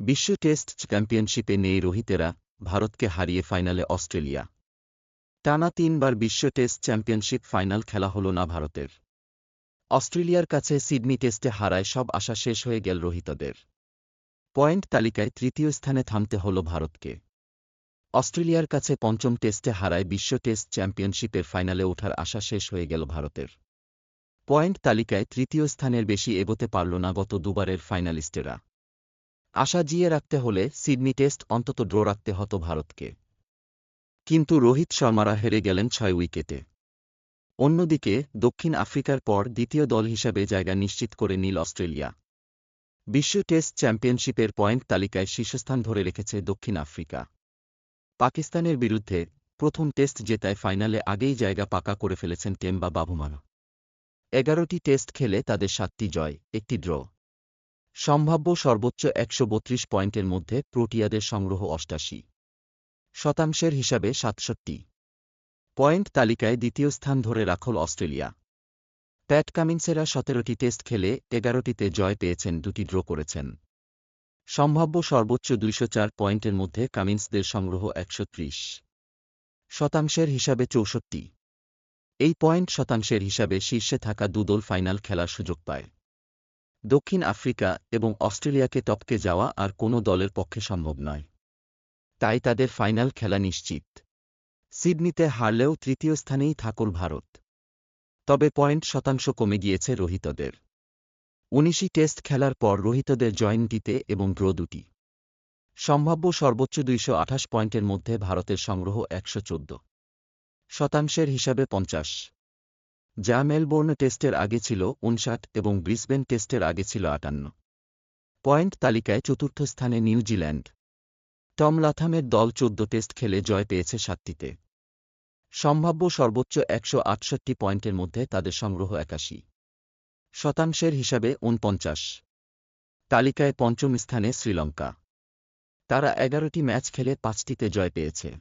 বিশ্ব টেস্ট চ্যাম্পিয়নশিপে নেই রোহিতেরা, ভারতকে হারিয়ে ফাইনালে অস্ট্রেলিয়া। টানা তিনবার বিশ্ব টেস্ট চ্যাম্পিয়নশিপ ফাইনাল খেলা হল না ভারতের। অস্ট্রেলিয়ার কাছে সিডনি টেস্টে হারায় সব আশা শেষ হয়ে গেল রোহিতদের। পয়েন্ট তালিকায় তৃতীয় স্থানে থামতে হল ভারতকে। অস্ট্রেলিয়ার কাছে পঞ্চম টেস্টে হারায় বিশ্ব টেস্ট চ্যাম্পিয়নশিপের ফাইনালে ওঠার আশা শেষ হয়ে গেল ভারতের। পয়েন্ট তালিকায় তৃতীয় স্থানের বেশি এগোতে পারল না গত দুবারের ফাইনালিস্টেরা। আশা জিয়ে রাখতে হলে সিডনি টেস্ট অন্তত ড্র রাখতে হতো ভারতকে। কিন্তু রোহিত শর্মারা হেরে গেলেন ছয় উইকেটে। অন্যদিকে, দক্ষিণ আফ্রিকার পর দ্বিতীয় দল হিসাবে জায়গা নিশ্চিত করে নীল অস্ট্রেলিয়া। বিশ্ব টেস্ট চ্যাম্পিয়নশিপের পয়েন্ট তালিকায় শীর্ষস্থান ধরে রেখেছে দক্ষিণ আফ্রিকা। পাকিস্তানের বিরুদ্ধে প্রথম টেস্ট জেতায় ফাইনালে আগেই জায়গা পাকা করে ফেলেছেন টেম্বা বাবুমান এগারোটি টেস্ট খেলে তাদের সাতটি জয়, একটি ড্র। সম্ভাব্য সর্বোচ্চ একশো বত্রিশ পয়েন্টের মধ্যে প্রোটিয়াদের সংগ্রহ অষ্টাশি শতাংশের হিসাবে সাতষট্টি পয়েন্ট তালিকায় দ্বিতীয় স্থান ধরে রাখল অস্ট্রেলিয়া। প্যাট কামিন্সেরা সতেরোটি টেস্ট খেলে এগারোটিতে জয় পেয়েছেন, দুটি ড্র করেছেন। সম্ভাব্য সর্বোচ্চ দুইশো চার পয়েন্টের মধ্যে কামিন্সদের সংগ্রহ একশো ত্রিশ শতাংশের হিসাবে চৌষট্টি। এই পয়েন্ট শতাংশের হিসাবে শীর্ষে থাকা দুদল ফাইনাল খেলার সুযোগ পায়। দক্ষিণ আফ্রিকা এবং অস্ট্রেলিয়াকে টপকে যাওয়া আর কোনো দলের পক্ষে সম্ভব নয়। তাই তাদের ফাইনাল খেলা নিশ্চিত। সিডনিতে হারলেও তৃতীয় স্থানেই থাকুল ভারত। তবে পয়েন্ট শতাংশ কমে গিয়েছে রোহিতদের। উনিশি টেস্ট খেলার পর রোহিতদের জয়েন্টিতে এবং ড্র দুটি। সম্ভাব্য সর্বোচ্চ দুইশো আঠাশ পয়েন্টের মধ্যে ভারতের সংগ্রহ একশো চোদ্দ। শতাংশের হিসাবে পঞ্চাশ। যা মেলবোর্ন টেস্টের আগে ছিল উনষাট এবং ব্রিসবেন টেস্টের আগে ছিল আটান্ন। পয়েন্ট তালিকায় চতুর্থ স্থানে নিউজিল্যান্ড টম লাথামের দল চোদ্দ টেস্ট খেলে জয় পেয়েছে সাতটিতে। সম্ভাব্য সর্বোচ্চ একশো আটষট্টি পয়েন্টের মধ্যে তাদের সংগ্রহ একাশি। শতাংশের হিসাবে উনপঞ্চাশ। তালিকায় পঞ্চম স্থানে শ্রীলঙ্কা। তারা এগারোটি ম্যাচ খেলে পাঁচটিতে জয় পেয়েছে।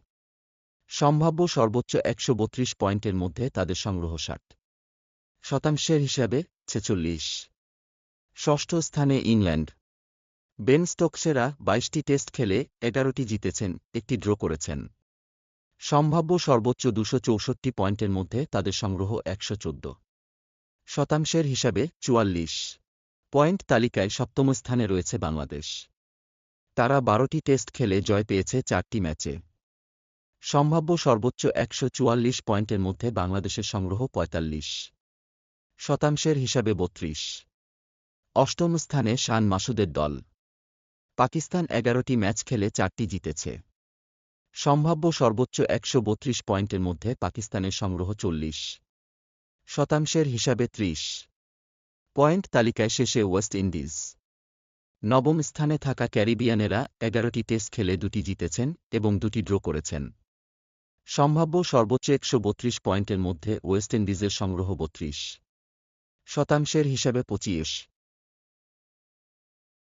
সম্ভাব্য সর্বোচ্চ একশো বত্রিশ পয়েন্টের মধ্যে তাদের সংগ্রহ ষাট। শতাংশের হিসাবে ছেচল্লিশ। ষষ্ঠ স্থানে ইংল্যান্ড। বেন স্টোকসেরা বাইশটি টেস্ট খেলে এগারোটি জিতেছেন, একটি ড্র করেছেন। সম্ভাব্য সর্বোচ্চ দুশো চৌষট্টি পয়েন্টের মধ্যে তাদের সংগ্রহ একশো চোদ্দ। শতাংশের হিসাবে চুয়াল্লিশ। পয়েন্ট তালিকায় সপ্তম স্থানে রয়েছে বাংলাদেশ। তারা বারোটি টেস্ট খেলে জয় পেয়েছে চারটি ম্যাচে। সম্ভাব্য সর্বোচ্চ একশো চুয়াল্লিশ পয়েন্টের মধ্যে বাংলাদেশের সংগ্রহ পঁয়তাল্লিশ। শতাংশের হিসাবে বত্রিশ। অষ্টম স্থানে শান মাসুদের দল। পাকিস্তান এগারোটি ম্যাচ খেলে চারটি জিতেছে। সম্ভাব্য সর্বোচ্চ একশো বত্রিশ পয়েন্টের মধ্যে পাকিস্তানের সংগ্রহ চল্লিশ। শতাংশের হিসাবে ত্রিশ। পয়েন্ট তালিকায় শেষে ওয়েস্ট ইন্ডিজ। নবম স্থানে থাকা ক্যারিবিয়ানেরা এগারোটি টেস্ট খেলে দুটি জিতেছেন এবং দুটি ড্র করেছেন। সম্ভাব্য সর্বোচ্চ একশো বত্রিশ পয়েন্টের মধ্যে ওয়েস্ট ইন্ডিজের সংগ্রহ বত্রিশ। শতাংশের হিসাবে পঁচিশ।